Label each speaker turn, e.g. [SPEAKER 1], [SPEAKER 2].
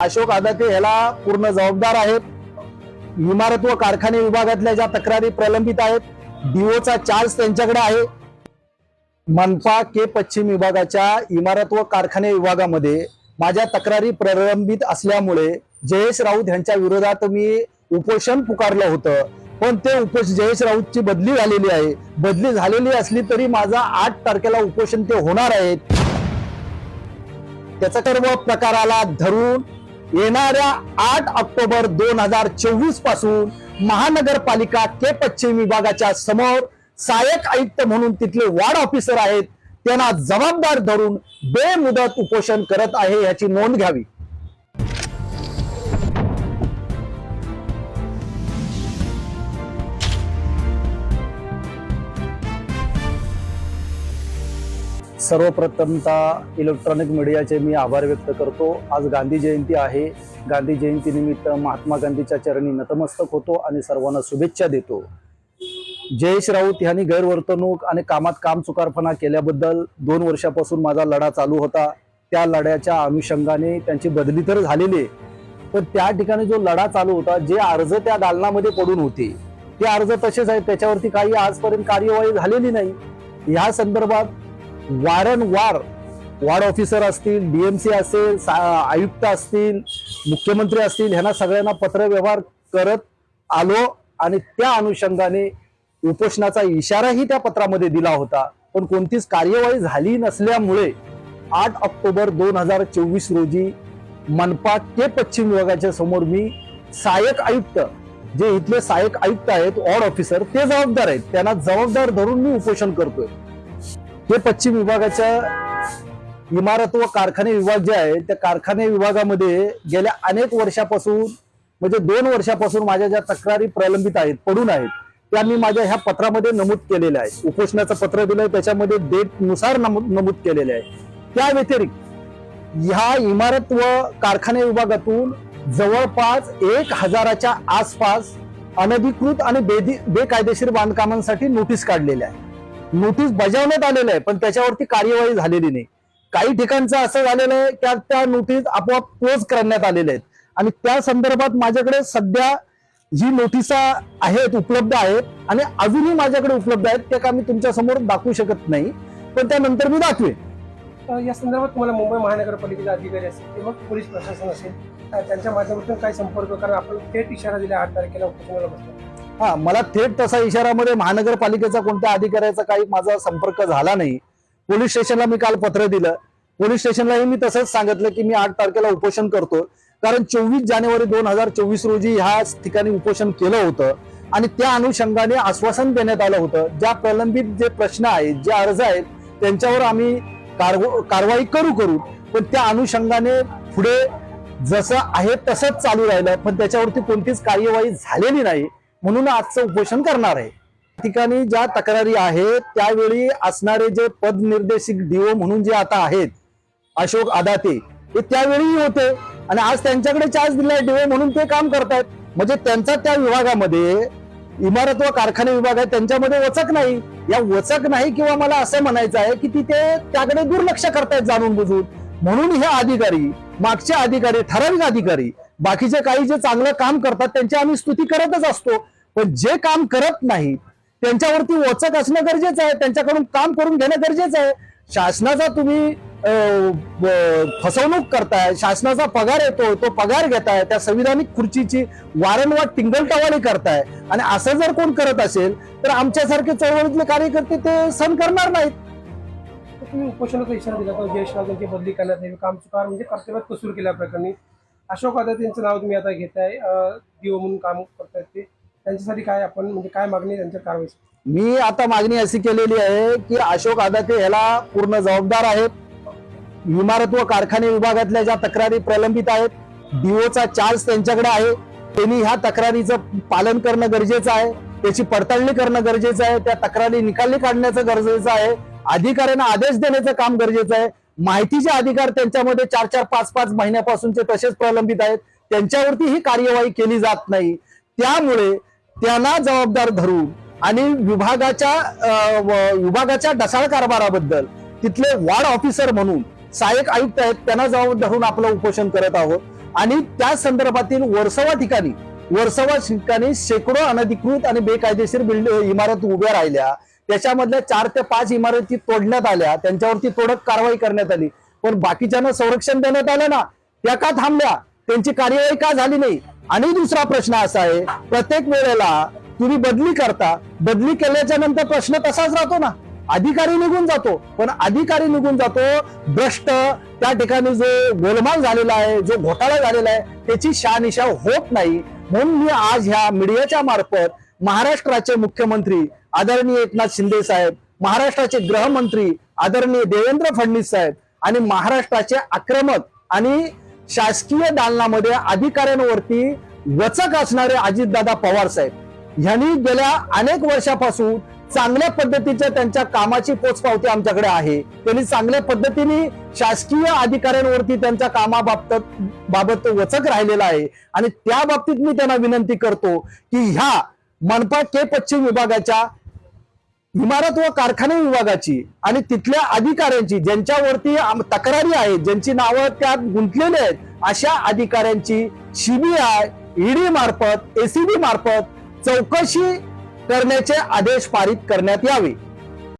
[SPEAKER 1] अशोक आदके ह्याला पूर्ण जबाबदार आहेत. इमारत व कारखाने विभागातल्या ज्या तक्रारी प्रलंबित आहेत डीओचा चार्ज त्यांच्याकडे आहे. मनपा के पश्चिम विभागाच्या इमारत व कारखाने विभागामध्ये माझ्या तक्रारी प्रलंबित असल्यामुळे जयेश राऊत यांच्या विरोधात मी उपोषण पुकारलं होतं. पण ते उपोष जयेश राऊतची बदली झालेली आहे. बदली झालेली असली तरी माझा आठ तारखेला उपोषण ते होणार आहेत. त्याचा सर्व प्रकाराला धरून येणाऱ्या आठ ऑक्टोबर दोन हजार चोवीसपासून महानगरपालिका के पश्चिम विभागाच्या समोर सहाय्यक आयुक्त म्हणून तिथले वार्ड ऑफिसर आहेत त्यांना जबाबदार धरून बेमुदत उपोषण करत आहे याची नोंद घ्यावी. सर्वप्रथमता इलेक्ट्रॉनिक मीडियाचे मी आभार व्यक्त करतो. आज गांधी जयंती आहे. गांधी जयंतीनिमित्त महात्मा गांधीच्या चरणी नतमस्तक होतो आणि सर्वांना शुभेच्छा देतो. जयेश राऊत यांनी गैरवर्तणूक आणि कामात काम चुकारपणा केल्याबद्दल दोन वर्षापासून माझा लढा चालू होता. त्या लढ्याच्या अनुषंगाने त्यांची बदली तर झालेली पण त्या ठिकाणी जो लढा चालू होता जे अर्ज त्या दालनामध्ये पडून होते ते अर्ज तसेच आहेत. त्याच्यावरती काही आजपर्यंत कार्यवाही झालेली नाही. या संदर्भात वारंवार वार्ड ऑफिसर असतील डीएमसी असेल सा- आयुक्त असतील मुख्यमंत्री असतील ह्यांना सगळ्यांना पत्रव्यवहार करत आलो आणि त्या अनुषंगाने उपोषणाचा इशाराही त्या पत्रामध्ये दिला होता. पण कोणतीच कार्यवाही झाली नसल्यामुळे आठ ऑक्टोबर दोन हजार चोवीस रोजी मनपा के पश्चिम विभागाच्या समोर मी सहाय्यक आयुक्त जे इथले सहाय्यक आयुक्त आहेत वॉर्ड ऑफिसर ते जबाबदार आहेत. त्यांना जबाबदार धरून मी उपोषण करतोय. हे पश्चिम विभागाच्या इमारत व कारखाने विभाग जे आहे त्या कारखाने विभागामध्ये गेल्या अनेक वर्षापासून म्हणजे दोन वर्षापासून माझ्या ज्या तक्रारी प्रलंबित आहेत पडून आहेत त्या मी माझ्या ह्या पत्रामध्ये नमूद केलेल्या आहे उपोषणाचं पत्र दिलंय त्याच्यामध्ये डेटनुसार नमूद नमूद केलेले आहे त्या व्यतिरिक्त ह्या इमारत व कारखाने विभागातून जवळपास एक हजाराच्या आसपास अनधिकृत आणि बेदी बेकायदेशीर बांधकामांसाठी नोटीस काढलेल्या आहे नोटीस बजावण्यात आलेलं आहे पण त्याच्यावरती कार्यवाही झालेली नाही. काही ठिकाणचं असं झालेलं आहे की त्या नोटीस आपोआप क्लोज करण्यात आलेल्या आहेत. आणि त्या संदर्भात माझ्याकडे सध्या जी नोटिसा आहेत उपलब्ध आहेत आणि अजूनही माझ्याकडे उपलब्ध आहेत त्या का मी तुमच्यासमोर दाखवू शकत नाही पण त्यानंतर मी दाखवेन.
[SPEAKER 2] या संदर्भात तुम्हाला मुंबई महानगरपालिकेचे अधिकारी असतील किंवा पोलीस प्रशासन असेल त्यांच्या माध्यमातून काय संपर्क कारण आपण थेट इशारा दिला आठ तारखेला उपोषणाला बसतो
[SPEAKER 1] हा मला थेट तसा इशारामध्ये महानगरपालिकेचा कोणत्या अधिकाऱ्याचा काही माझा संपर्क झाला नाही. पोलीस स्टेशनला मी काल पत्र दिलं. पोलीस स्टेशनलाही मी तसंच सांगितलं की मी आठ तारखेला उपोषण करतो. कारण चोवीस जानेवारी दोन हजार चोवीस रोजी ह्या ठिकाणी उपोषण केलं होतं. आणि त्या अनुषंगाने आश्वासन देण्यात आलं होतं. ज्या प्रलंबित जे प्रश्न आहेत जे अर्ज आहेत त्यांच्यावर आम्ही कारवाई करू करू. पण त्या अनुषंगाने पुढे जसं आहे तसंच चालू राहिलं. पण त्याच्यावरती कोणतीच कार्यवाही झालेली नाही. म्हणून आजचं उपोषण करणार आहे. ठिकाणी ज्या तक्रारी आहेत त्यावेळी असणारे जे पदनिर्देशिक डीओ म्हणून जे आता आहेत अशोक आदाते ते त्यावेळी होते. आणि आज त्यांच्याकडे चार्ज दिलाय डीओ म्हणून ते काम करतायत. म्हणजे त्यांचा त्या विभागामध्ये इमारत व कारखाने विभाग आहे त्यांच्यामध्ये वचक नाही. या वचक नाही किंवा मला असं म्हणायचं आहे की तिथे त्याकडे दुर्लक्ष करतायत जाणून बुजून. म्हणून हे अधिकारी मागचे अधिकारी ठराविक अधिकारी बाकीचे काही जे चांगलं काम करतात त्यांची आम्ही स्तुती करतच असतो. पण जे काम करत नाही त्यांच्यावरती वचक असणं गरजेचं आहे त्यांच्याकडून काम करून घेणं गरजेचं आहे. शासनाचा तुम्ही फसवणूक करताय शासनाचा पगार येतो तो पगार घेताय त्या संविधानिक खुर्चीची वारंवार टिंगलटवाणी करताय. आणि असं जर कोण करत असेल तर आमच्यासारखे चळवळीतले कार्यकर्ते ते सहन करणार नाहीत.
[SPEAKER 2] तुम्ही उपोषणाचा इशारा दिला होता यांची बदली करण्यात काम चुकार म्हणजे कर्तव्यात कसूर केल्याप्रकरणी अशोक आदात यांचं नाव तुम्ही आता घेताय. दिओ म्हणून काम करतायत ते. त्यांच्यासाठी काय आपण म्हणजे काय मागणी त्यांच्या कारवाई?
[SPEAKER 1] मी आता मागणी अशी केलेली आहे की अशोक आदाते ह्याला पूर्ण जबाबदार आहेत. इमारत व कारखाने विभागातल्या ज्या तक्रारी प्रलंबित आहेत डीओचा चार्ज त्यांच्याकडे आहे. त्यांनी ह्या तक्रारीचं पालन करणं गरजेचं आहे. त्याची पडताळणी करणं गरजेचं आहे. त्या तक्रारी निकाली काढण्याचं गरजेचं आहे. अधिकाऱ्यांना आदेश देण्याचं काम गरजेचं आहे. माहितीचे अधिकार त्यांच्यामध्ये चार चार पाच पाच महिन्यापासूनचे तसेच प्रलंबित आहेत. त्यांच्यावरती ही कार्यवाही केली जात नाही. त्यामुळे त्यांना जबाबदार धरून आणि विभागाच्या विभागाच्या ढसाळ कारभाराबद्दल तिथले वार्ड ऑफिसर म्हणून सहाय्यक आयुक्त आहेत त्यांना जबाबदार धरून आपलं उपोषण करत आहोत. आणि त्या संदर्भातील वर्सवा ठिकाणी वर्सवा ठिकाणी शेकडो अनधिकृत आणि बेकायदेशीर बिल्डिंग इमारत उभ्या राहिल्या. त्याच्यामधल्या चार ते पाच इमारती तोडण्यात आल्या. त्यांच्यावरती तोडक कारवाई करण्यात आली. पण बाकीच्यांना संरक्षण देण्यात आलं ना त्या का थांबल्या? त्यांची कार्यवाही का झाली नाही? आणि दुसरा प्रश्न असा आहे प्रत्येक वेळेला तुम्ही बदली करता. बदली केल्याच्यानंतर प्रश्न तसाच राहतो ना. अधिकारी निघून जातो. पण अधिकारी निघून जातो भ्रष्ट त्या ठिकाणी जो गोलमाल झालेला आहे जो घोटाळा झालेला आहे त्याची शहानिशा होत नाही. म्हणून मी आज ह्या मीडियाच्या मार्फत महाराष्ट्राचे मुख्यमंत्री आदरणीय एकनाथ शिंदे साहेब महाराष्ट्राचे गृहमंत्री आदरणीय देवेंद्र फडणवीस साहेब आणि महाराष्ट्राचे आक्रमक आणि शासकीय दालनामध्ये अधिकाऱ्यांवरती वचक असणारे अजितदादा पवार साहेब. यांनी गेल्या अनेक वर्षापासून चांगल्या पद्धतीच्या त्यांच्या कामाची पोचपावती आमच्याकडे आहे. त्यांनी चांगल्या पद्धतीने शासकीय अधिकाऱ्यांवरती त्यांच्या कामाबाबत बाबत वचक राहिलेला आहे. आणि त्या बाबतीत मी त्यांना विनंती करतो की ह्या मनपा के पश्चिम विभागाच्या इमारत व कारखाने विभागाची आणि तिथल्या अधिकाऱ्यांची ज्यांच्यावरती तक्रारी आहेत ज्यांची नावं त्यात गुंतलेली आहेत अशा अधिकाऱ्यांची सीबीआय ईडी मार्फत एसीबी मार्फत चौकशी करण्याचे आदेश पारित करण्यात यावे.